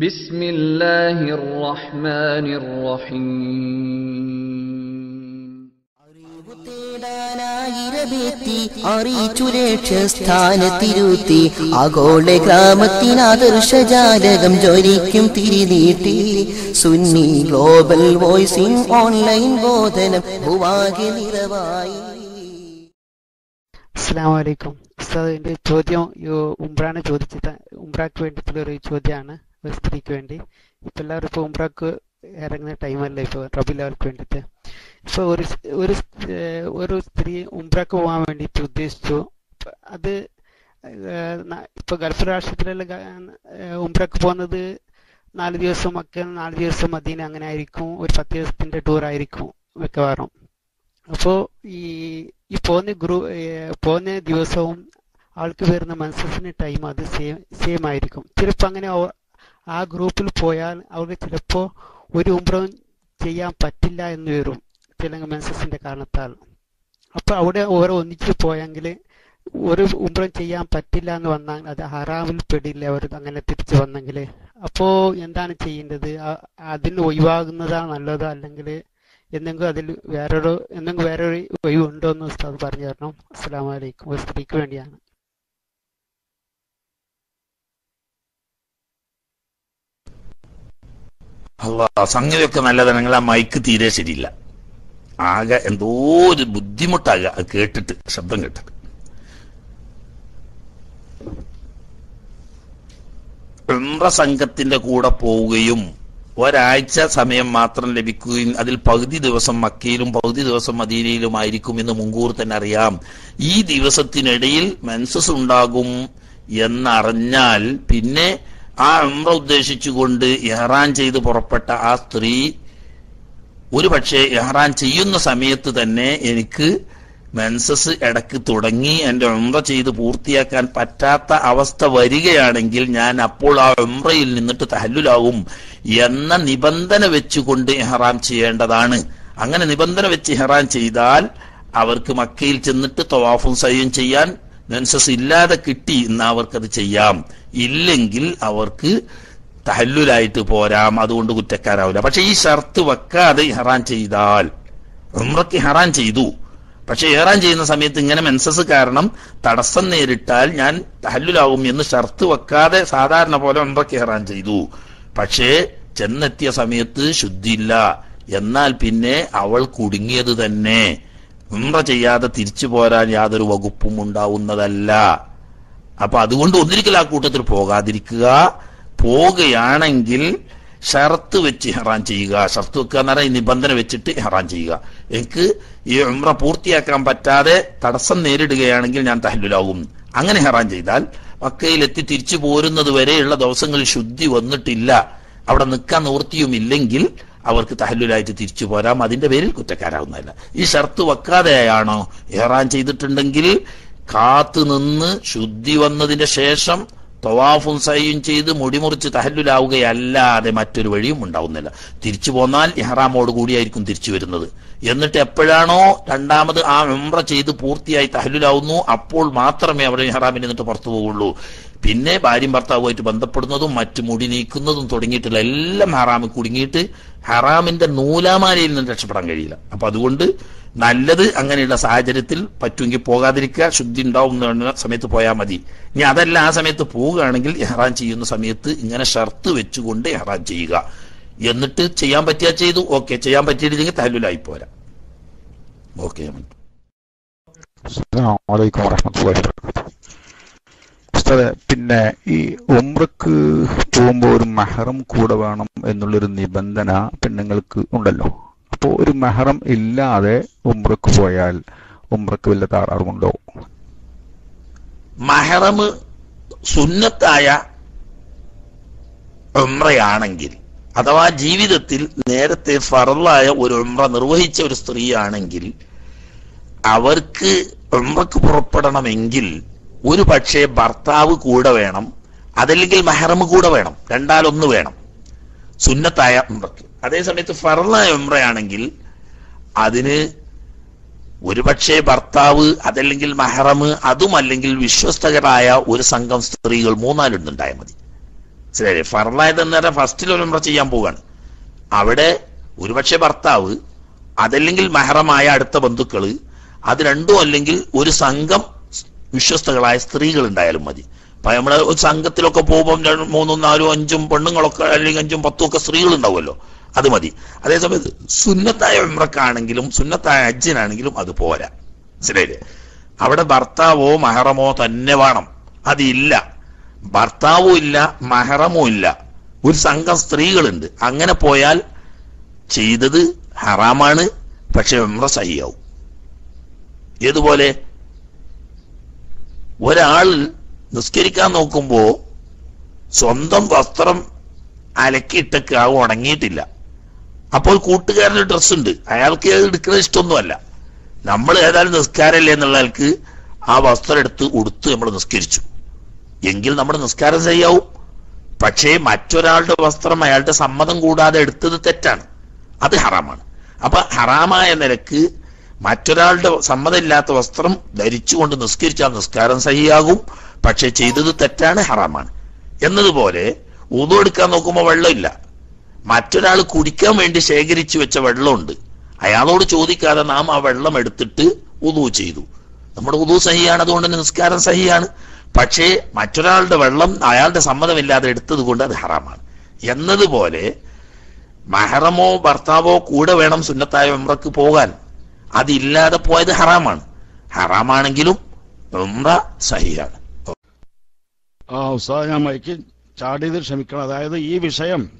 ബിസ്മില്ലാഹിർ റഹ്മാനിർ റഹീം ഗ്രാമത്തിനാദർശ ജാലകം ജ്വലിക്കും തിരിനീട്ടി. സുന്നി ഗ്ലോബൽ വോയിസിംഗ് ഓൺലൈൻ ബോധനം ഭൂവാകെ നിറവായി. അസ്സാം വലൈക്കും എന്റെ ചോദ്യം ഉംബ്രാനെ ചോദിച്ചത്. ഉംബ്രാക്ക് വേണ്ടിയിട്ടുള്ള ഒരു ചോദ്യമാണ്. ഒരു സ്ത്രീക്ക് വേണ്ടി. ഇപ്പം എല്ലാവരും ഇപ്പോൾ ഉംറയ്ക്ക് ഇറങ്ങുന്ന ടൈമല്ല ഇപ്പോൾ റബിലാവർക്ക് വേണ്ടിയിട്ട് ഇപ്പോൾ ഒരു ഒരു ഒരു സ്ത്രീ ഉംറക്ക് പോകാൻ വേണ്ടിയിട്ട് ഉദ്ദേശിച്ചു. ഇപ്പ അത് ഇപ്പൊ ഗൾഫ് രാഷ്ട്രത്തിലെല്ലാം ഉംറക്ക് പോകുന്നത് നാല് ദിവസം മക്ക നാല് ദിവസം മദീന അങ്ങനെ ആയിരിക്കും. ഒരു പത്ത് ദിവസത്തിന്റെ ടൂർ ആയിരിക്കും മിക്കവാറും. അപ്പോൾ ഈ ഈ പോകുന്ന ഗ്രൂ പോകുന്ന ദിവസവും ആൾക്ക് വരുന്ന മനസ്സിന് ടൈം അത് സെയിം സെയിം ആയിരിക്കും. ചിലപ്പോൾ അങ്ങനെ ആ ഗ്രൂപ്പിൽ പോയാൽ അവർക്ക് ചിലപ്പോൾ ഒരു ഉംറവും ചെയ്യാൻ പറ്റില്ല എന്ന് വരും ചില മെൻസസിന്റെ കാരണത്താൽ. അപ്പോൾ അവിടെ ഓരോ ഒന്നിച്ച് പോയെങ്കിൽ ഒരു ഉംറം ചെയ്യാൻ പറ്റില്ല എന്ന് വന്നാൽ അത് ഹറാമിൽ പെടില്ല അവർ അങ്ങനെ തിരിച്ചു വന്നെങ്കിൽ അപ്പോൾ എന്താണ് ചെയ്യേണ്ടത്? അതിന് ഒഴിവാകുന്നതാണ് നല്ലത് അല്ലെങ്കിൽ എന്തെങ്കിലും അതിൽ വേറൊരു എന്തെങ്കിലും വേറൊരു ഒഴിവുണ്ടോ എന്ന് ഉസ്താദ് പറഞ്ഞു തരണം. അസ്സാം അലൈക്കും. ഒരു സ്ത്രീക്ക് വേണ്ടിയാണ്. അല്ല സംഗതിയൊക്കെ നല്ലതാണ്. നിങ്ങൾ ആ മൈക്ക് തീരെ ശരിയില്ല. ആകെ എന്തോ ഒരു ബുദ്ധിമുട്ടാകുക. അത് കേട്ടിട്ട് ശബ്ദം കേട്ടിട്ട്. ഉംറ സംഘത്തിന്റെ കൂടെ പോവുകയും ഒരാഴ്ച സമയം മാത്രം ലഭിക്കുകയും അതിൽ പകുതി ദിവസം മക്കയിലും പകുതി ദിവസം മദീനയിലും ആയിരിക്കും എന്ന് മുൻകൂർ തന്നെ അറിയാം. ഈ ദിവസത്തിനിടയിൽ മെൻസസ് ഉണ്ടാകും എന്നറിഞ്ഞാൽ പിന്നെ ആ ഉംറ ഉദ്ദേശിച്ചുകൊണ്ട് ഇഹ്റാൻ ചെയ്ത് പുറപ്പെട്ട ആ സ്ത്രീ ഒരു പക്ഷേ ഇഹ്റാൻ ചെയ്യുന്ന സമയത്ത് തന്നെ എനിക്ക് മെൻസസ് ഇടയ്ക്ക് തുടങ്ങി എന്റെ ഉംറ ചെയ്ത് പൂർത്തിയാക്കാൻ പറ്റാത്ത അവസ്ഥ വരികയാണെങ്കിൽ ഞാൻ അപ്പോൾ ആ ഉംറയിൽ നിന്നിട്ട് തഹല്ലുലാവും എന്ന നിബന്ധന വെച്ചുകൊണ്ട് ഇഹ്റാം ചെയ്യേണ്ടതാണ്. അങ്ങനെ നിബന്ധന വെച്ച് ഇഹ്റാൻ ചെയ്താൽ അവർക്ക് മക്കയിൽ ചെന്നിട്ട് തവാഫും സയ്യും ചെയ്യാൻ മെൻസസ് ഇല്ലാതെ കിട്ടി എന്ന് അവർക്കത് ചെയ്യാം. ഇല്ലെങ്കിൽ അവർക്ക് തഹല്ലുലായിട്ട് പോരാം. അതുകൊണ്ട് കുറ്റക്കാരാവില്ല. പക്ഷെ ഈ ഷർത്ത് വെക്കാതെ ഹെറാൻ ചെയ്താൽ ഉമ്രക്ക് ഹെറാൻ ചെയ്തു. പക്ഷെ ഏറാൻ ചെയ്യുന്ന സമയത്ത് ഇങ്ങനെ മെൻസസ് കാരണം തടസ്സം നേരിട്ടാൽ ഞാൻ തഹല്ലുലാവും എന്ന് ഷർത്ത് വെക്കാതെ സാധാരണ പോലെ ഉമ്രക്ക് ഹെറാൻ ചെയ്തു. പക്ഷേ ചെന്നെത്തിയ സമയത്ത് ശുദ്ധിയില്ല. എന്നാൽ പിന്നെ അവൾ കുടുങ്ങിയത് തന്നെ. ഉംറ ചെയ്യാതെ തിരിച്ചു പോരാൻ യാതൊരു വകുപ്പും ഉണ്ടാവുന്നതല്ല. അപ്പൊ അതുകൊണ്ട് ഒന്നിരിക്കൽ ആ കൂട്ടത്തിൽ പോകാതിരിക്കുക. പോകുകയാണെങ്കിൽ ഷർത്ത് വെച്ച് ഹെറാൻ ചെയ്യുക. ഷർത്ത് വെക്കുക എന്ന് പറഞ്ഞാൽ നിബന്ധന വെച്ചിട്ട് ഹെറാൻ ചെയ്യുക. എനിക്ക് ഈ ഉംറ പൂർത്തിയാക്കാൻ പറ്റാതെ തടസ്സം നേരിടുകയാണെങ്കിൽ ഞാൻ തഹല്ലുലാവും അങ്ങനെ ഹെറാൻ ചെയ്താൽ മക്കയിലെത്തി തിരിച്ചു പോരുന്നത് വരെയുള്ള ദിവസങ്ങളിൽ ശുദ്ധി വന്നിട്ടില്ല. അവിടെ നിൽക്കാൻ നിവൃത്തിയുമില്ലെങ്കിൽ അവർക്ക് തഹല്ലുലായിട്ട് തിരിച്ചു പോരാം. അതിന്റെ പേരിൽ കുറ്റക്കാരാവുന്നതല്ല. ഈ ഷർത്ത് വെക്കാതെയാണോ ഏറാൻ ചെയ്തിട്ടുണ്ടെങ്കിൽ കാത്തു നിന്ന് ശുദ്ധി വന്നതിന്റെ ശേഷം തവാഫും സൈയും ചെയ്ത് മുടിമുറിച്ച് തഹല്ലുലാവുകയല്ലാതെ മറ്റൊരു വഴിയും ഉണ്ടാവുന്നില്ല. തിരിച്ചു പോന്നാൽ ഇഹ്റാമോട് കൂടിയായിരിക്കും തിരിച്ചു വരുന്നത്. എന്നിട്ട് എപ്പോഴാണോ രണ്ടാമത് ആ മെമ്പ്ര ചെയ്ത് പൂർത്തിയായി തഹല്ലുലാവുന്നു അപ്പോൾ മാത്രമേ അവിടെ ഇഹ്റാമിൽ നിന്നിട്ട് പുറത്തു പോകുള്ളൂ പിന്നെ ഭാര്യയും ഭർത്താവുമായിട്ട് ബന്ധപ്പെടുന്നതും മറ്റു മുടി നീക്കുന്നതും തുടങ്ങിയിട്ടുള്ള എല്ലാം ഹറാമിൽ കുടുങ്ങിയിട്ട് ഹറാമിന്റെ നൂലാമാലയിൽ നിന്ന് രക്ഷപ്പെടാൻ കഴിയില്ല. അപ്പൊ അതുകൊണ്ട് നല്ലത് അങ്ങനെയുള്ള സാഹചര്യത്തിൽ പറ്റുമെങ്കിൽ പോകാതിരിക്കുക ശുദ്ധി ഉണ്ടാവും സമയത്ത് പോയാൽ മതി. ഇനി അതല്ല ആ സമയത്ത് പോവുകയാണെങ്കിൽ ഹറാൻ ചെയ്യുന്ന സമയത്ത് ഇങ്ങനെ ഷർത്ത് വെച്ചുകൊണ്ട് ഹറാൻ ചെയ്യുക. എന്നിട്ട് ചെയ്യാൻ പറ്റിയാ ചെയ്തു. ഓക്കെ ചെയ്യാൻ പറ്റിയില്ലെങ്കിൽ തല്ലുലായി പോരാ. ഓക്കെ അസ്സാം അലൈക്കും വറഹ്മത്തുള്ളാഹി വബറകാതുഹു. ഉസ്താദെ പിന്നെ ഈ ഉംറക്ക് പോകുമ്പോൾ ഒരു മെഹറം കൂടെ വേണം എന്നുള്ളൊരു നിബന്ധന പെണ്ണുങ്ങൾക്ക് ഉണ്ടല്ലോ. അപ്പോൾ ഒരു മെഹറം ഇല്ലാതെ ഉമ്രക്ക് പോയാൽ ഉമ്രക്ക് വല്ല താറാറുമുണ്ടോ മഹറം സുന്നത്തായ ഉമ്രയാണെങ്കിൽ അഥവാ ജീവിതത്തിൽ നേരത്തെ ഫറലായ ഒരു ഉമ്ര നിർവഹിച്ച ഒരു സ്ത്രീയാണെങ്കിൽ അവർക്ക് ഉമ്രക്ക് പുറപ്പെടണമെങ്കിൽ ഒരു പക്ഷേ ഭർത്താവ് കൂടെ വേണം അതല്ലെങ്കിൽ മെഹറം കൂടെ വേണം രണ്ടാലൊന്ന് വേണം. സുന്നത്തായ ഉംറക്ക് അതേസമയത്ത് ഫർലായ ഉംറയാണെങ്കിൽ അതിന് ഒരുപക്ഷെ ഭർത്താവ് അതല്ലെങ്കിൽ മെഹറം അതുമല്ലെങ്കിൽ വിശ്വസ്തകരായ ഒരു സംഘം സ്ത്രീകൾ മൂന്നാലുണ്ടായാൽ മതി. ശരി ഫർലായത് പറഞ്ഞാൽ ഫസ്റ്റിൽ ഒരു ഉംറ ചെയ്യാൻ പോവുകയാണ് അവിടെ ഒരുപക്ഷെ ഭർത്താവ് അതല്ലെങ്കിൽ മെഹറമായ അടുത്ത ബന്ധുക്കൾ അത് രണ്ടും അല്ലെങ്കിൽ ഒരു സംഘം വിശ്വസ്തകളായ സ്ത്രീകൾ ഉണ്ടായാലും മതി നമ്മളെ ഒരു സംഘത്തിലൊക്കെ പോകുമ്പോൾ മൂന്നും നാലും അഞ്ചും പെണ്ണുങ്ങളൊക്കെ അല്ലെങ്കിൽ അഞ്ചും പത്തും ഒക്കെ സ്ത്രീകൾ ഉണ്ടാവുമല്ലോ അത് മതി. അതേസമയത്ത് സുന്നത്തായ ഉമ്രക്കാണെങ്കിലും സുന്നത്തായ അജ്ജനാണെങ്കിലും അത് പോരാ. മനസ്സിലായില്ലേ? അവിടെ ഭർത്താവോ മഹറമോ തന്നെ വേണം. അതില്ല. ഭർത്താവും ഇല്ല മഹറമോ ഇല്ല. ഒരു സംഘം സ്ത്രീകളുണ്ട്. അങ്ങനെ പോയാൽ ചെയ്തത് ഹറാമാണ് പക്ഷെ ഉമ്ര സഹിയാവും. ഏതുപോലെ? ഒരാൾ നിസ്കരിക്കാൻ നോക്കുമ്പോൾ സ്വന്തം വസ്ത്രം അലക്കിയിട്ടൊക്കെ ആ ഉണങ്ങിയിട്ടില്ല. അപ്പോൾ കൂട്ടുകാരന് ഡ്രസ് ഉണ്ട് അയാൾക്ക് അത് എടുക്കുന്നത് ഇഷ്ടമൊന്നുമല്ല. നമ്മൾ ഏതായാലും നിസ്കാരമല്ലേ എന്നുള്ള ആൾക്ക് ആ വസ്ത്രം എടുത്ത് ഉടുത്ത് നമ്മൾ നിസ്കരിച്ചു. എങ്കിൽ നമ്മുടെ നിസ്കാരം ശരിയാവും. പക്ഷേ മറ്റൊരാളുടെ വസ്ത്രം അയാളുടെ സമ്മതം കൂടാതെ എടുത്തത് തെറ്റാണ്. അത് ഹറാമാണ്. അപ്പൊ ഹറാമായ നിലയ്ക്ക് മറ്റൊരാളുടെ സമ്മതമില്ലാത്ത വസ്ത്രം ധരിച്ചുകൊണ്ട് നിസ്കരിച്ചാൽ നിസ്കാരം സഹിയാകും. പക്ഷെ ചെയ്തത് തെറ്റാണ് ഹറാമാണ്. എന്നതുപോലെ ഊതു എടുക്കാൻ നോക്കുമ്പോൾ വെള്ളമില്ല. മറ്റൊരാൾ കുടിക്കാൻ വേണ്ടി ശേഖരിച്ചു വെച്ച വെള്ളമുണ്ട്. അയാളോട് ചോദിക്കാതെ നാം ആ വെള്ളം എടുത്തിട്ട് ഉതു ചെയ്തു. നമ്മുടെ ഉതു സഹിയാണ് അതുകൊണ്ട് തന്നെ നിസ്കാരം സഹിയാണ്. പക്ഷേ മറ്റൊരാളുടെ വെള്ളം അയാളുടെ സമ്മതമില്ലാതെ എടുത്തത് കൊണ്ട് അത് ഹറാമാണ്. എന്നതുപോലെ മഹറമോ ഭർത്താവോ കൂടെ വേണം സുന്നത്തായ ഉംറക്ക് പോകാൻ. അതില്ലാതെ പോയത് ഹറാമാണ്. ഹറാമാണെങ്കിലും ഉംറ സഹിയാണ്. ആ ഉസ്താദ് ഞാൻ മൈക്ക് ചാടിയത് ക്ഷമിക്കണം. അതായത് ഈ വിഷയം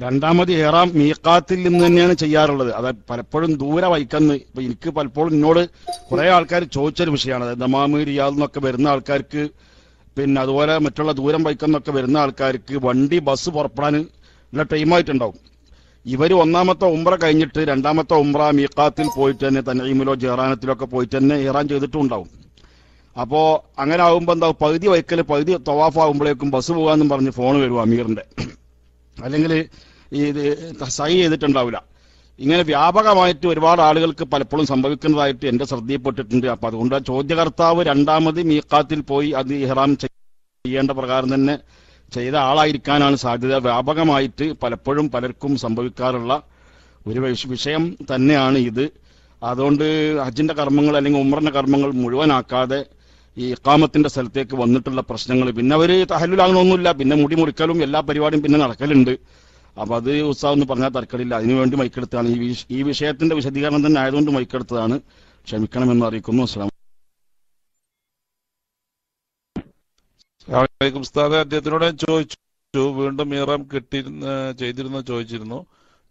രണ്ടാമത് ഏറാം മീക്കാത്തിൽ നിന്ന് തന്നെയാണ് ചെയ്യാറുള്ളത്. അതായത് പലപ്പോഴും ദൂരെ വൈക്കന്ന് ഇപ്പൊ എനിക്ക് പലപ്പോഴും എന്നോട് കുറെ ആൾക്കാർ ചോദിച്ചൊരു വിഷയമാണ്. അതായത് ദമാമ് റിയാദ് വരുന്ന ആൾക്കാർക്ക് പിന്നെ അതുപോലെ മറ്റുള്ള ദൂരം വൈക്കുന്നൊക്കെ വരുന്ന ആൾക്കാർക്ക് വണ്ടി ബസ് പുറപ്പെടാൻ ഉള്ള ടൈമായിട്ടുണ്ടാവും ഇവർ ഒന്നാമത്തെ ഉംറ കഴിഞ്ഞിട്ട് രണ്ടാമത്തെ ഉംറ മീക്കാത്തിൽ പോയിട്ട് തന്നെ തനീമിലോ ജെറാനത്തിലോ പോയിട്ട് തന്നെ ഇറാൻ ചെയ്തിട്ടുണ്ടാവും. അപ്പോ അങ്ങനെ ആകുമ്പോ എന്താ പകുതി വൈക്കൽ പകുതി തവാഫ് ആകുമ്പോഴേക്കും ബസ് പോകാന്നും പറഞ്ഞ് ഫോൺ വരും അമീറിന്റെ. അല്ലെങ്കിൽ ഇത് സൈ ചെയ്തിട്ടുണ്ടാവില്ല. ഇങ്ങനെ വ്യാപകമായിട്ട് ഒരുപാട് ആളുകൾക്ക് പലപ്പോഴും സംഭവിക്കുന്നതായിട്ട് എന്റെ ശ്രദ്ധയിൽപ്പെട്ടിട്ടുണ്ട്. അപ്പൊ അതുകൊണ്ട് ചോദ്യകർത്താവ് രണ്ടാമത് മീക്കാത്തിൽ പോയി അത് ഇഹ്റാം ചെയ്യേണ്ട പ്രകാരം തന്നെ ചെയ്ത ആളായിരിക്കാനാണ് സാധ്യത. വ്യാപകമായിട്ട് പലപ്പോഴും പലർക്കും സംഭവിക്കാറുള്ള ഒരു വിഷയം തന്നെയാണ് ഇത്. അതുകൊണ്ട് ഹജ്ജിന്റെ കർമ്മങ്ങൾ അല്ലെങ്കിൽ ഉമ്രന്റെ കർമ്മങ്ങൾ മുഴുവനാക്കാതെ ഈ ഇക്കാമത്തിന്റെ സ്ഥലത്തേക്ക് വന്നിട്ടുള്ള പ്രശ്നങ്ങൾ. പിന്നെ അവർ തഹല്ലുലാകണമൊന്നുമില്ല പിന്നെ മുടി മുറിക്കലും എല്ലാ പരിപാടിയും പിന്നെ നടക്കലുണ്ട്. അപ്പൊ അത് ഉത്സാഹം എന്ന് പറഞ്ഞാൽ തർക്കടില്ല അതിനുവേണ്ടി മൈക്കെടുത്താണ് ഈ ഈ വിഷയത്തിന്റെ വിശദീകരണം തന്നെ ആയതുകൊണ്ട് മൈക്കെടുത്തതാണ്. ക്ഷമിക്കണമെന്ന് അറിയിക്കുന്നു. അസ്ലാം ഉസ്താദെ. അദ്ദേഹത്തിനോട് ചോദിച്ചു. വീണ്ടും മീറാം കിട്ടിയിരുന്ന ചെയ്തിരുന്ന ചോദിച്ചിരുന്നു.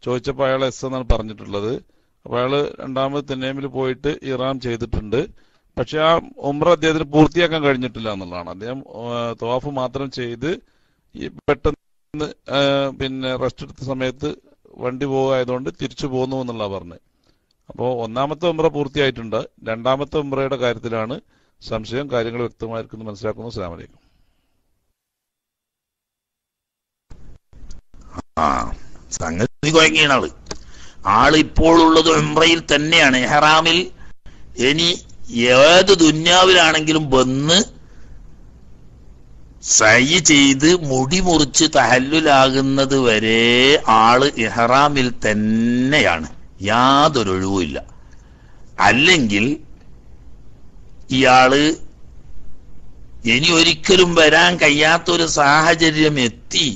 ചോദിച്ചപ്പോൾ അയാൾ എസ് എന്നാണ് പറഞ്ഞിട്ടുള്ളത്. അപ്പൊ അയാൾ രണ്ടാമത് തെന്നേമിൽ പോയിട്ട് ഇറാം ചെയ്തിട്ടുണ്ട്. പക്ഷെ ആ ഉമ്ര അദ്ദേഹത്തിന് പൂർത്തിയാക്കാൻ കഴിഞ്ഞിട്ടില്ല എന്നുള്ളതാണ്. അദ്ദേഹം തവാഫ് മാത്രം ചെയ്ത് ഈ പെട്ടെന്ന് പിന്നെ റെസ്റ്റ് എടുത്ത സമയത്ത് വണ്ടി പോകായതുകൊണ്ട് തിരിച്ചു പോന്നു എന്നുള്ള പറഞ്ഞത്. അപ്പോൾ ഒന്നാമത്തെ ഉമ്ര പൂർത്തിയായിട്ടുണ്ട്. രണ്ടാമത്തെ ഉമ്രയുടെ കാര്യത്തിലാണ് സംശയം കാര്യങ്ങൾ വ്യക്തമായിരിക്കുന്നു മനസ്സിലാക്കുന്നു. അസ്സാം അലൈക്കും ആ സംഗതി കുഴങ്ങിയാണ് ആൾ ആൾ എംറയിൽ തന്നെയാണ്. എഹ്റാമിൽ ഇനി ഏത് ദുന്യാവിലാണെങ്കിലും വന്ന് സൈ ചെയ്ത് മുടി മുറിച്ച് തഹല്ലുലാകുന്നത് വരെ ആൾ ഇഹ്റാമിൽ തന്നെയാണ്. യാതൊരു ഒഴിവുമില്ല അല്ലെങ്കിൽ ഇയാൾ ഇനി ഒരിക്കലും വരാൻ കഴിയാത്തൊരു സാഹചര്യം എത്തി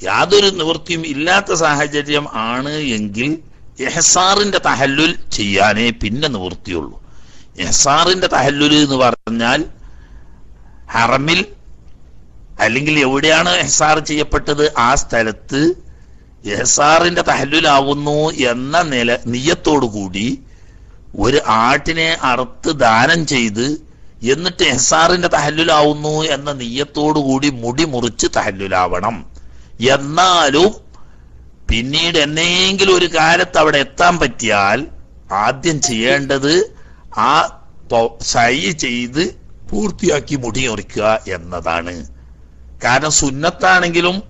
യാതൊരു നിവൃത്തിയും ഇല്ലാത്ത സാഹചര്യം ആണ് എങ്കിൽ എഹസാറിന്റെ തഹല്ലുൽ ചെയ്യാനേ പിന്നെ നിവൃത്തിയുള്ളൂ. എഹസാറിന്റെ തഹല്ലുൽ എന്ന് പറഞ്ഞാൽ ഹറമിൽ അല്ലെങ്കിൽ എവിടെയാണ് എഹസാർ ചെയ്യപ്പെട്ടത്? ആ സ്ഥലത്ത് എഹസാറിന്റെ തഹല്ലുലാവുന്നു എന്ന നില നിയത്തോടുകൂടി ഒരു ആട്ടിനെ അറുത്ത് ദാനം ചെയ്ത് എന്നിട്ട് എഹസാറിന്റെ തഹല്ലുലാവുന്നു എന്ന നിയ്യത്തോടുകൂടി മുടി മുറിച്ച് തഹല്ലുലാവണം. എന്നാലും പിന്നീട് എന്നെങ്കിലും ഒരു കാലത്ത് അവിടെ എത്താൻ പറ്റിയാൽ ആദ്യം ചെയ്യേണ്ടത് ആ സൈ ചെയ്ത് പൂർത്തിയാക്കി മുടി മുറിക്കുക എന്നതാണ്. കാരണം സുന്നത്താണെങ്കിലും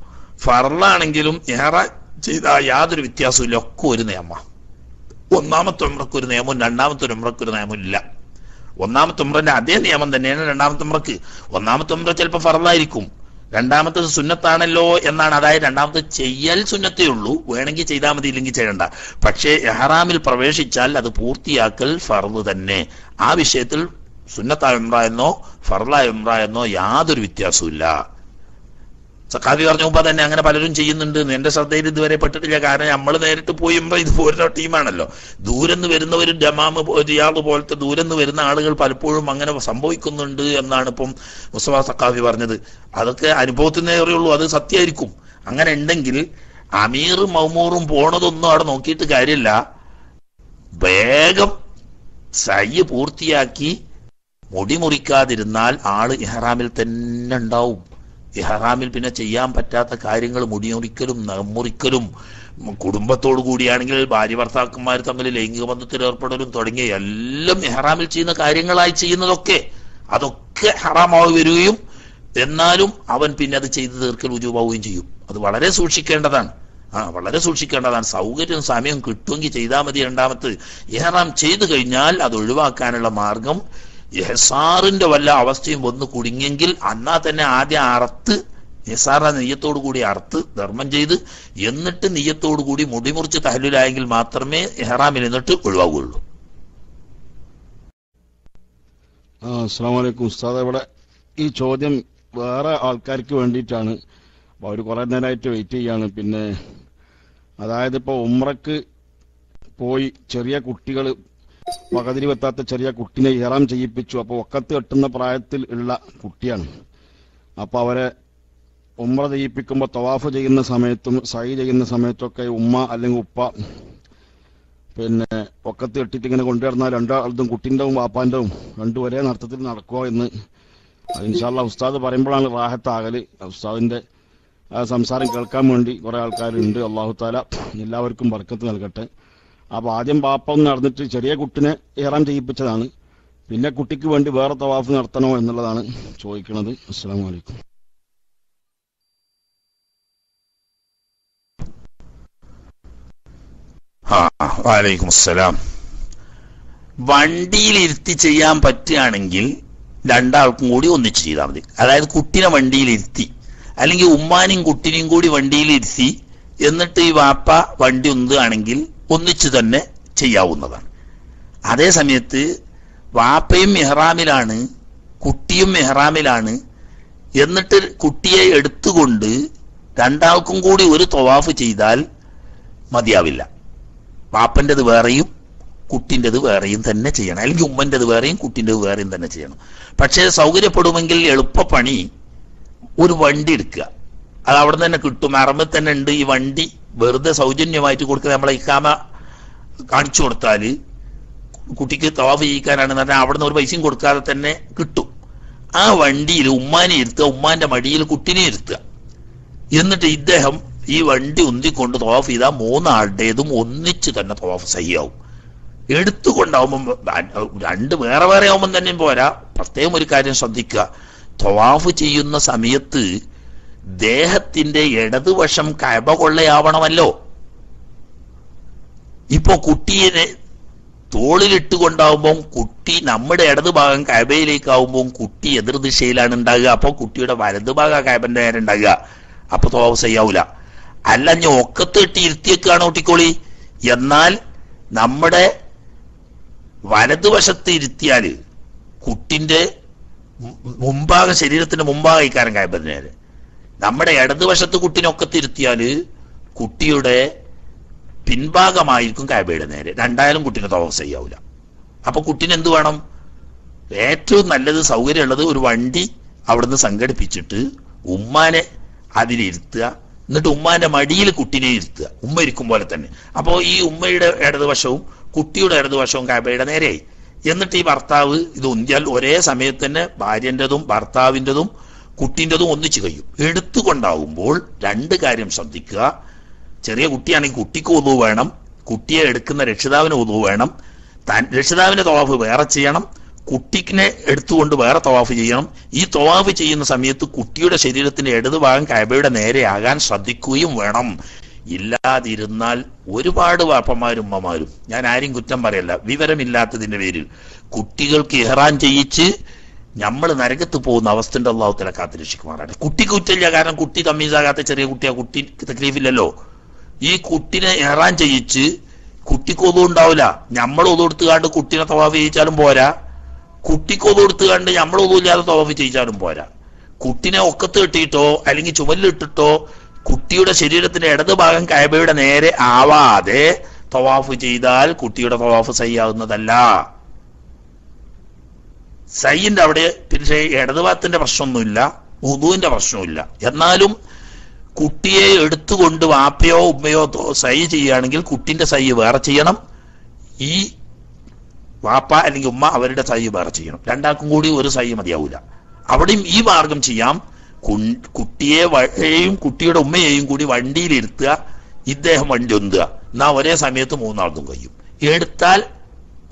ഫറലാണെങ്കിലും ഏറെ ചെയ്ത യാതൊരു വ്യത്യാസമില്ല ഒക്കെ ഒരു നിയമ. ഒന്നാമത്തെ ഉമ്രക്ക് ഒരു നിയമവും രണ്ടാമത്തെ ഉമ്രക്ക് ഒരു നിയമവും ഇല്ല. ഒന്നാമത്തെ ഉമ്രന്റെ അതേ നിയമം തന്നെയാണ് രണ്ടാമത്തെ ഉമ്രക്ക്. ഒന്നാമത്തെ ഉമ്ര ചിലപ്പോൾ ഫറലായിരിക്കും രണ്ടാമത്തത് സുന്നത്താണല്ലോ എന്നാണ്. അതായത് രണ്ടാമത്തെ ചെയ്യൽ സുന്നത്തേ ഉള്ളൂ. വേണമെങ്കിൽ ചെയ്താൽ മതി ഇല്ലെങ്കിൽ ചെയ്യണ്ട. പക്ഷേ എഹ്റാമിൽ പ്രവേശിച്ചാൽ അത് പൂർത്തിയാക്കൽ ഫർദ് തന്നെ. ആ വിഷയത്തിൽ സുന്നത്തായ ഉംറ എന്നോ ഫർലായ ഉംറ എന്നോ യാതൊരു വ്യത്യാസവും സക്കാഫി പറഞ്ഞ മുമ്പ് തന്നെ അങ്ങനെ പലരും ചെയ്യുന്നുണ്ട്. എന്റെ ശ്രദ്ധയിൽ ഇതുവരെ പെട്ടിട്ടില്ല. കാരണം നമ്മൾ നേരിട്ട് പോയുമ്പോ ഇത് പോരുന്ന ടീമാണല്ലോ. ദൂരെന്ന് വരുന്നവരും ജമാമ് പോ- റിയാദ് പോലത്തെ ദൂരെന്ന് വരുന്ന ആളുകൾ പലപ്പോഴും അങ്ങനെ സംഭവിക്കുന്നുണ്ട് എന്നാണ് ഇപ്പം മുസ്തഫ സക്കാഫി പറഞ്ഞത്. അതൊക്കെ അനുഭവത്തിൽ നേറിയുള്ളൂ അത് സത്യമായിരിക്കും. അങ്ങനെ ഉണ്ടെങ്കിൽ അമീറും മൗമൂറും പോണതൊന്നും അവിടെ നോക്കിയിട്ട് കാര്യമില്ല. വേഗം സയ്യ് പൂർത്തിയാക്കി മുടി മുറിക്കാതിരുന്നാൽ ആൾ ഇഹ്റാമിൽ തന്നെ ഉണ്ടാവും. ഇഹ്റാമിൽ പിന്നെ ചെയ്യാൻ പറ്റാത്ത കാര്യങ്ങൾ മുടിയൊരിക്കലും നഖമുറിക്കലും ഉം, കുടുംബത്തോടു കൂടിയാണെങ്കിൽ ഭാര്യ ഭർത്താക്കന്മാർ തമ്മിൽ ലൈംഗിക ബന്ധത്തിൽ ഏർപ്പെടലും തുടങ്ങിയ എല്ലാം ഇഹ്റാമിൽ ചെയ്യുന്ന കാര്യങ്ങളായി ചെയ്യുന്നതൊക്കെ അതൊക്കെ ഹറാമായി വരികയും എന്നാലും അവൻ പിന്നെ അത് ചെയ്തു തീർക്കൽ ഉജുവാവുകയും ചെയ്യും. അത് വളരെ സൂക്ഷിക്കേണ്ടതാണ്. ആ വളരെ സൂക്ഷിക്കേണ്ടതാണ്. സൗകര്യം സമയം കിട്ടുമെങ്കിൽ ചെയ്താൽ മതി രണ്ടാമത് ഇഹ്റാം ചെയ്തു കഴിഞ്ഞാൽ അത് ഒഴിവാക്കാനുള്ള മാർഗം എഹസാറിന്റെ വല്ല അവസ്ഥയും വന്ന് കുടുങ്ങിയെങ്കിൽ അന്നാ തന്നെ ആദ്യം അറുത്ത് നിസാറിനെ നെയ്യത്തോടു കൂടി അറുത്ത് ധർമ്മം ചെയ്ത് എന്നിട്ട് നെയ്യത്തോടു കൂടി മുടിമുറിച്ച് തഹലിലായെങ്കിൽ മാത്രമേ എഹ്റാമിൽ നിന്നിട്ട് ഒഴിവാകുകയുള്ളൂ അസ്സാം ഉസ്താദ് ഇവിടെ ഈ ചോദ്യം വേറെ ആൾക്കാർക്ക് വേണ്ടിയിട്ടാണ്. അവർ കുറേ നേരമായിട്ട് വെയിറ്റ് ചെയ്യാണ്. പിന്നെ അതായത് ഇപ്പോൾ ഉമ്രക്ക് പോയി ചെറിയ കുട്ടികൾ പകതിരി വെത്താത്ത ചെറിയ കുട്ടിനെ ഇഹറാം ചെയ്യിപ്പിച്ചു. അപ്പോൾ ഒക്കത്ത് കെട്ടുന്ന പ്രായത്തിൽ ഉള്ള കുട്ടിയാണ്. അപ്പോൾ അവരെ ഉമ്ര ചെയ്യിപ്പിക്കുമ്പോൾ തവാഫ് ചെയ്യുന്ന സമയത്തും സൈ ചെയ്യുന്ന സമയത്തൊക്കെ ഉമ്മ അല്ലെങ്കിൽ ഉപ്പ പിന്നെ ഒക്കത്ത് കെട്ടിട്ട് ഇങ്ങനെ കൊണ്ടുവരുന്ന രണ്ടാളും കുട്ടിന്റെവും വാപ്പാന്റെവും രണ്ടും ഒരേ നടത്തത്തിൽ നടക്കുക എന്ന് ഇൻഷാല്ല ഉസ്താദ് പറയുമ്പോഴാണ് റാഹത്താകൽ. ഉസ്താദിന്റെ സംസാരം കേൾക്കാൻ വേണ്ടി കുറെ ആൾക്കാരുണ്ട്. അള്ളാഹു താല എല്ലാവർക്കും ബർക്കത്ത് നൽകട്ടെ. അപ്പൊ ആദ്യം പാപ്പം നടന്നിട്ട് ചെറിയ കുട്ടിനെ ഏറാം ചെയ്യിപ്പിച്ചതാണ്. പിന്നെ കുട്ടിക്ക് വേണ്ടി വേറെ തവാഫ് നടത്തണോ എന്നുള്ളതാണ് ചോദിക്കുന്നത് അസ്സാം വലൈക്കും വാലൈക്കും അസ്സലാം. വണ്ടിയിൽ ഇരുത്തി ചെയ്യാൻ പറ്റുകയാണെങ്കിൽ രണ്ടാൾക്കും കൂടി ഒന്നിച്ച് ചെയ്താൽ മതി. അതായത് കുട്ടിനെ വണ്ടിയിൽ ഇരുത്തി അല്ലെങ്കിൽ ഉമ്മാനും കുട്ടിനെയും കൂടി വണ്ടിയിൽ ഇരുത്തി എന്നിട്ട് ഈ വാപ്പ വണ്ടി ഉന്തുകയാണെങ്കിൽ ഒന്നിച്ച് തന്നെ ചെയ്യാവുന്നതാണ്. അതേ സമയത്ത് വാപ്പയും മെഹ്റാമിലാണ് കുട്ടിയും മെഹ്റാമിലാണ് എന്നിട്ട് കുട്ടിയെ എടുത്തുകൊണ്ട് രണ്ടാൾക്കും കൂടി ഒരു തൊവാഫ് ചെയ്താൽ മതിയാവില്ല. വാപ്പന്റെത് വേറെയും കുട്ടിന്റെത് വേറെയും തന്നെ ചെയ്യണം. അല്ലെങ്കിൽ ഉമ്മന്റെത് വേറെയും കുട്ടിന്റെത് വേറെയും തന്നെ ചെയ്യണം. പക്ഷേ സൗകര്യപ്പെടുമെങ്കിൽ എളുപ്പപ്പണി ഒരു വണ്ടി എടുക്കുക. അത് അവിടെ തന്നെ കിട്ടും. അറമ്പിൽ തന്നെ ഉണ്ട് ഈ വണ്ടി. വെറുതെ സൗജന്യമായിട്ട് കൊടുക്കുന്ന നമ്മളെ ഇക്കാമ കാണിച്ചു കൊടുത്താൽ കുട്ടിക്ക് തവാഫ് ചെയ്യിക്കാനാണ് പറഞ്ഞാൽ അവിടെ നിന്ന് ഒരു പൈസയും കൊടുക്കാതെ തന്നെ കിട്ടും. ആ വണ്ടിയിൽ ഉമ്മാനെ ഇരുത്തുക ഉമ്മാന്റെ മടിയിൽ കുട്ടിനെ ഇരുത്തുക. എന്നിട്ട് ഇദ്ദേഹം ഈ വണ്ടി ഉന്തിക്കൊണ്ട് തവാഫ് ചെയ്താൽ മൂന്നാളുടേതും ഒന്നിച്ച് തന്നെ തവാഫ് സഹിയാവും. എടുത്തുകൊണ്ടാവുമ്പം രണ്ട് വേറെ വേറെ ആവുമ്പം തന്നെ പോരാ. പ്രത്യേകം ഒരു കാര്യം ശ്രദ്ധിക്കുക. തവാഫ് ചെയ്യുന്ന സമയത്ത് ദേഹത്തിന്റെ ഇടതുവശം കഴബ കൊള്ളയാവണമല്ലോ ഇപ്പോ കുട്ടിയെ തോളിലിട്ട് കൊണ്ടാവുമ്പോൾ കുട്ടി നമ്മുടെ ഇടത് ഭാഗം കഴബയിലേക്കാവുമ്പോൾ കുട്ടി എതിർദിശയിലാണ് ഉണ്ടാകുക. അപ്പോൾ കുട്ടിയുടെ വലത് ഭാഗം കഴബന്റെ നേരെ ഉണ്ടാകുക. അപ്പൊ തോവ് ചെയ്യാവൂല അല്ല ഞാൻ ഒക്കത്ത് ഇട്ട് ഇരുത്തിയേക്കാണ് ഒട്ടിക്കോളി എന്നാൽ നമ്മുടെ വലതുവശത്ത് ഇരുത്തിയാൽ കുട്ടിന്റെ മുമ്പാകെ ശരീരത്തിന്റെ മുമ്പാകെ ഇക്കാരം കഴബന്റെ നേരെ. നമ്മുടെ ഇടതുവശത്ത് കുട്ടിനൊക്കെ ഇരുത്തിയാൽ കുട്ടിയുടെ പിൻഭാഗമായിരിക്കും കാബയുടെ നേരെ. രണ്ടായാലും കുട്ടിനെ തോസ് ചെയ്യാവൂല. അപ്പൊ കുട്ടിന് എന്ത് വേണം? ഏറ്റവും നല്ലത് സൗകര്യമുള്ളത് ഒരു വണ്ടി അവിടുന്ന് സംഘടിപ്പിച്ചിട്ട് ഉമ്മാനെ അതിലിരുത്തുക. എന്നിട്ട് ഉമ്മാന്റെ മടിയിൽ കുട്ടിനെ ഇരുത്തുക. ഉമ്മ ഇരിക്കും പോലെ തന്നെ. അപ്പോൾ ഈ ഉമ്മയുടെ ഇടതുവശവും കുട്ടിയുടെ ഇടതുവശവും കാബയുടെ നേരെയായി. എന്നിട്ട് ഈ ഭർത്താവ് ഇത് ഉന്തിയാൽ ഒരേ സമയത്ത് തന്നെ ഭാര്യന്റെതും ഭർത്താവിന്റെതും കുട്ടിന്റെതും ഒന്നിച്ചു കഴിയും എടുത്തുകൊണ്ടാവുമ്പോൾ രണ്ട് കാര്യം ശ്രദ്ധിക്കുക. ചെറിയ കുട്ടിയാണെങ്കിൽ കുട്ടിക്ക് ഒതു വേണം. കുട്ടിയെ എടുക്കുന്ന രക്ഷിതാവിന് ഒതു വേണം. താൻ രക്ഷിതാവിന്റെ തവാഫ് വേറെ ചെയ്യണം. കുട്ടിക്കിനെ എടുത്തുകൊണ്ട് വേറെ തവാഫ് ചെയ്യണം. ഈ തവാഫ് ചെയ്യുന്ന സമയത്ത് കുട്ടിയുടെ ശരീരത്തിന്റെ ഇടതുഭാഗം ഭാഗം കൈബയുടെ നേരെയാകാൻ ശ്രദ്ധിക്കുകയും വേണം. ഇല്ലാതിരുന്നാൽ ഒരുപാട് വാപ്പന്മാരും ഉമ്മമാരും ഞാൻ ആരും കുറ്റം പറയല്ല വിവരമില്ലാത്തതിന്റെ പേരിൽ കുട്ടികൾക്ക് ഇഹ്റാൻ ചെയ്യിച്ച് നമ്മൾ നരകത്ത് പോകുന്ന അവസ്ഥന്റെ അള്ളാഹുത്തല കാത്തിരക്ഷിക്കുമാറാണ്. കുട്ടി കുറ്റില്ല കാരണം കുട്ടി തമ്മീസാകാത്ത ചെറിയ കുട്ടിയാ കുട്ടി തക്ലീഫില്ലല്ലോ. ഈ കുട്ടിനെ ഏറാൻ ചെയ്യിച്ച് കുട്ടിക്ക് ഒന്നും ഉണ്ടാവില്ല നമ്മൾ ഒന്നും എടുത്തുകാണ്ട് കുട്ടിനെ തവാഫ് ചെയ്യിച്ചാലും പോരാ. കുട്ടിക്ക് കൊടുത്ത് എടുത്തുകാണ്ട് നമ്മൾ ഒന്നും ഇല്ലാതെ തവാഫ് ചെയ്യിച്ചാലും പോരാ. കുട്ടിനെ ഒക്കത്ത് കെട്ടിയിട്ടോ അല്ലെങ്കിൽ ചുമലിലിട്ടിട്ടോ കുട്ടിയുടെ ശരീരത്തിന്റെ ഇടത് ഭാഗം കയബയുടെ നേരെ ആവാതെ തവാഫ് ചെയ്താൽ കുട്ടിയുടെ തവാഫ് സയ്യാവുന്നതല്ല സയ്യിന്റെ അവിടെ പിന്നെ ഇടതുഭാഗത്തിന്റെ പ്രശ്നമൊന്നുമില്ല ഉദുവിന്റെ പ്രശ്നമില്ല എന്നാലും കുട്ടിയെ എടുത്തുകൊണ്ട് വാപ്പയോ ഉമ്മയോ സൈ ചെയ്യുകയാണെങ്കിൽ കുട്ടിന്റെ സൈ വേറെ ചെയ്യണം. ഈ വാപ്പ അല്ലെങ്കിൽ ഉമ്മ അവരുടെ സൈ വേറെ ചെയ്യണം. രണ്ടാൾക്കും കൂടി ഒരു സൈ മതിയാവില്ല അവിടെയും ഈ മാർഗം ചെയ്യാം. കുട്ടിയെ വഴയും കുട്ടിയുടെ ഉമ്മയെയും കൂടി വണ്ടിയിലിരുത്തുക ഇദ്ദേഹം വണ്ടി ഒന്തുക. എന്നാ ഒരേ സമയത്ത് മൂന്നാൾക്കും കഴിയും. എടുത്താൽ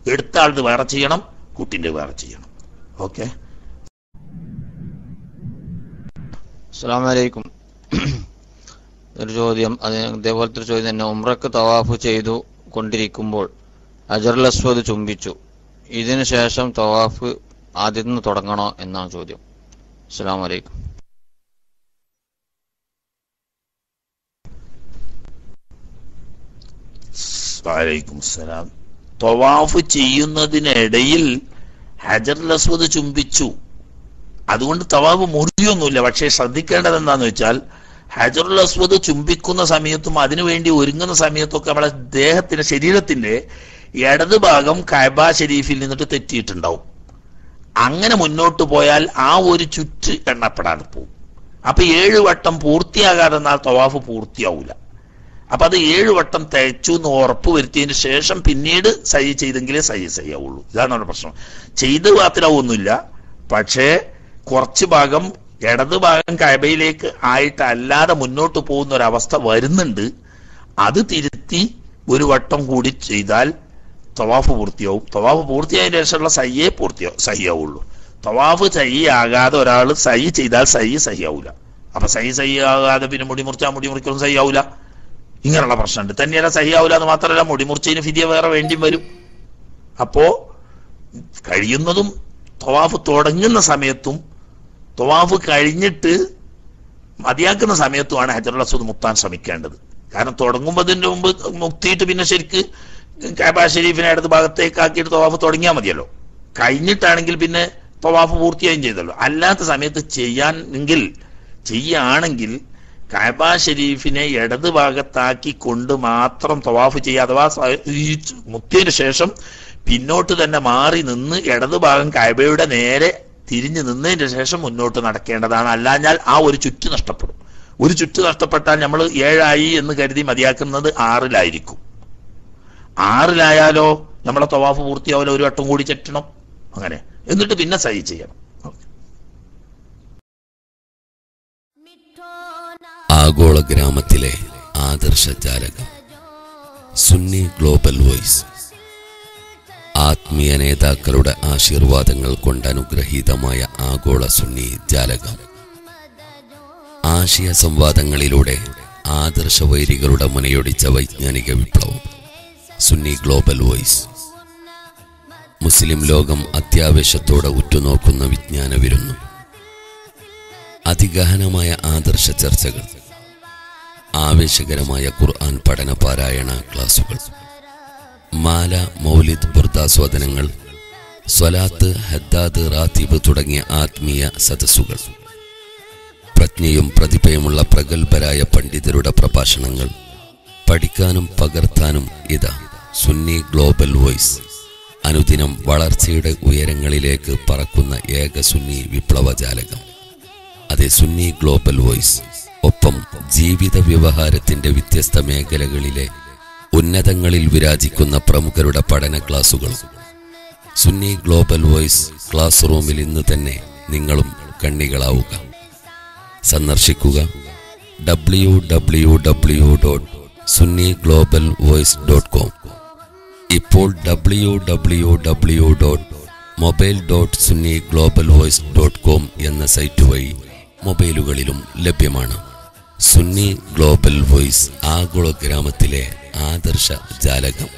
എടുത്ത വേറെ ചെയ്യണം കുട്ടിന്റെ വേറെ ചെയ്യണം. ഓക്കെ അസ്സാം വലൈക്കും ഒരു ചോദ്യം. അത് ഇതേപോലത്തെ ഒരു ചോദ്യം തന്നെ. ഉംറക്ക് തവാഫ് ചെയ്തു കൊണ്ടിരിക്കുമ്പോൾ അജർലസ്വദ് അസ്വദ് ചുംബിച്ചു. ഇതിനു ശേഷം തവാഫ് ആദ്യം നിന്ന് തുടങ്ങണോ എന്നാണ് ചോദ്യം. അസ്സാം വലൈക്കും വലൈക്കും സലാം. തവാഫ് ചെയ്യുന്നതിനിടയിൽ ഹജറുൽ അസ്വദ് ചുംബിച്ചു. അതുകൊണ്ട് തവാബ് മുറിയൊന്നുമില്ല. പക്ഷേ ശ്രദ്ധിക്കേണ്ടത് എന്താന്ന് വെച്ചാൽ ഹജറുൽ അസ്വദ് ചുംബിക്കുന്ന സമയത്തും അതിനുവേണ്ടി ഒരുങ്ങുന്ന സമയത്തൊക്കെ നമ്മളെ ദേഹത്തിന്റെ ശരീരത്തിന്റെ ഇടത് ഭാഗം കബ ഷെരീഫിൽ നിന്നിട്ട് തെറ്റിയിട്ടുണ്ടാവും. അങ്ങനെ മുന്നോട്ട് പോയാൽ ആ ഒരു ചുറ്റ് എണ്ണപ്പെടാതെ പോകും. അപ്പൊ ഏഴ് വട്ടം പൂർത്തിയാകാതെ എന്നാൽ തവാഫ് പൂർത്തിയാവൂല. അപ്പൊ അത് ഏഴ് വട്ടം തയ്ച്ചു എന്ന് ഉറപ്പ് വരുത്തിയതിന് ശേഷം പിന്നീട് സൈ ചെയ്തെങ്കിലേ സൈ ചെയ്യാവുള്ളൂ. ഇതാണ് നമ്മുടെ പ്രശ്നം. ചെയ്ത് മാത്രമാവൊന്നുമില്ല പക്ഷേ കുറച്ച് ഭാഗം ഇടത് ഭാഗം കൈബയിലേക്ക് ആയിട്ട് അല്ലാതെ മുന്നോട്ട് പോകുന്ന ഒരവസ്ഥ വരുന്നുണ്ട്. അത് തിരുത്തി ഒരു വട്ടം കൂടി ചെയ്താൽ തവാഫ് പൂർത്തിയാവും. തവാഫ് പൂർത്തിയായതിനു ശേഷമുള്ള സയ്യേ പൂർത്തിയാവും സഹിയാവുള്ളൂ. തവാഫ് സഹിയാകാതെ ഒരാൾ സഹി ചെയ്താൽ സഹി സഹിയാവൂല. അപ്പൊ സഹി സഹിയാകാതെ പിന്നെ മുടി മുറിച്ചാൽ മുടി മുറിക്കൊന്നും സഹിയാവൂല. ഇങ്ങനെയുള്ള പ്രശ്നമുണ്ട്. തന്നെയല്ല സഹിയാവില്ല എന്ന് മാത്രമല്ല മുടിമുറിച്ചതിന് ഫിതിയ വേറെ വേണ്ടിയും വരും. അപ്പോ കഴിയുന്നതും തൊവാഫ് തുടങ്ങുന്ന സമയത്തും തൊവാഫ് കഴിഞ്ഞിട്ട് മതിയാക്കുന്ന സമയത്തുമാണ് ഹജറുൽ അസ്വദ് മുത്താൻ ശ്രമിക്കേണ്ടത്. കാരണം തുടങ്ങുമ്പോൾ അതിന്റെ മുമ്പ് മുക്തിയിട്ട് പിന്നെ ശരിക്ക് കാബ ഷെരീഫിനെ അടുത്ത ഭാഗത്തേക്ക് ആക്കിയിട്ട് തവാഫ് തുടങ്ങിയാൽ മതിയല്ലോ. കഴിഞ്ഞിട്ടാണെങ്കിൽ പിന്നെ തൊവാഫ് പൂർത്തിയായും ചെയ്തല്ലോ. അല്ലാത്ത സമയത്ത് ചെയ്യാൻ എങ്കിൽ ചെയ്യുകയാണെങ്കിൽ കാബ ഷെരീഫിനെ ഇടത് ഭാഗത്താക്കി കൊണ്ട് മാത്രം തവാഫ് ചെയ്യുക അഥവാ മുത്തിയതിനു ശേഷം പിന്നോട്ട് തന്നെ മാറി നിന്ന് ഇടത് ഭാഗം കഅബയുടെ നേരെ തിരിഞ്ഞു നിന്നതിന് ശേഷം മുന്നോട്ട് നടക്കേണ്ടതാണ്. അല്ലാഞ്ഞാൽ ആ ഒരു ചുറ്റ് നഷ്ടപ്പെടും. ഒരു ചുറ്റ് നഷ്ടപ്പെട്ടാൽ നമ്മൾ ഏഴായി എന്ന് കരുതി മതിയാക്കുന്നത് ആറിലായിരിക്കും. ആറിലായാലോ നമ്മളെ തവാഫ് പൂർത്തിയാവില്ല ഒരു വട്ടം കൂടി ചെറ്റണം. അങ്ങനെ. എന്നിട്ട് പിന്നെ സൈ ചെയ്യണം. ആഗോള ഗ്രാമത്തിലെ ആദർശ ജാലകം സുന്നി ഗ്ലോബൽ വോയിസ്. ആത്മീയ നേതാക്കളുടെ ആശീർവാദങ്ങൾ കൊണ്ട് അനുഗ്രഹീതമായ ആഗോള സുന്നി ജാലകം. ആശയ സംവാദങ്ങളിലൂടെ ആദർശ വൈരികളുടെ മുനയൊടിച്ച വൈജ്ഞാനിക വിപ്ലവം സുന്നി ഗ്ലോബൽ വോയിസ്. മുസ്ലിം ലോകം അത്യാവേശത്തോടെ ഉറ്റുനോക്കുന്ന വിജ്ഞാന വിരുന്നു അതിഗഹനമായ ആദർശ ചർച്ചകൾ. ആവേശകരമായ ഖുർആൻ പഠന പാരായണ ക്ലാസുകൾ. മാല മൗലിദ് ബുർദാസ്വാദനങ്ങൾ സ്വലാത്ത് ഹദ്ദാദ് റാത്തീബ് തുടങ്ങിയ ആത്മീയ സദസ്സുകൾ. പ്രജ്ഞയും പ്രതിഭയുമുള്ള പ്രഗത്ഭരായ പണ്ഡിതരുടെ പ്രഭാഷണങ്ങൾ. പഠിക്കാനും പകർത്താനും ഇതാ സുന്നി ഗ്ലോബൽ വോയിസ്. അനുദിനം വളർച്ചയുടെ ഉയരങ്ങളിലേക്ക് പറക്കുന്ന ഏക സുന്നി വിപ്ലവജാലകം. അതെ സുന്നി ഗ്ലോബൽ വോയിസ്. ഒപ്പം ജീവിത വ്യവഹാരത്തിന്റെ വ്യത്യസ്ത മേഖലകളിലെ ഉന്നതങ്ങളിൽ വിരാജിക്കുന്ന പ്രമുഖരുടെ പഠന ക്ലാസുകൾ സുന്നി ഗ്ലോബൽ വോയിസ് ക്ലാസ് റൂമിൽ ഇന്ന് തന്നെ നിങ്ങളും കണ്ണികളാവുക. സന്ദർശിക്കുക. W W W dot Sunni global voice dot com ഇപ്പോൾ W W W dot mobile dot Sunni global voice dot com എന്ന സൈറ്റ് വഴി മൊബൈലുകളിലും ലഭ്യമാണ്. സുന്നി ഗ്ലോബൽ വോയിസ് ആഗോള ഗ്രാമത്തിലെ ആദർശ ജാലകം.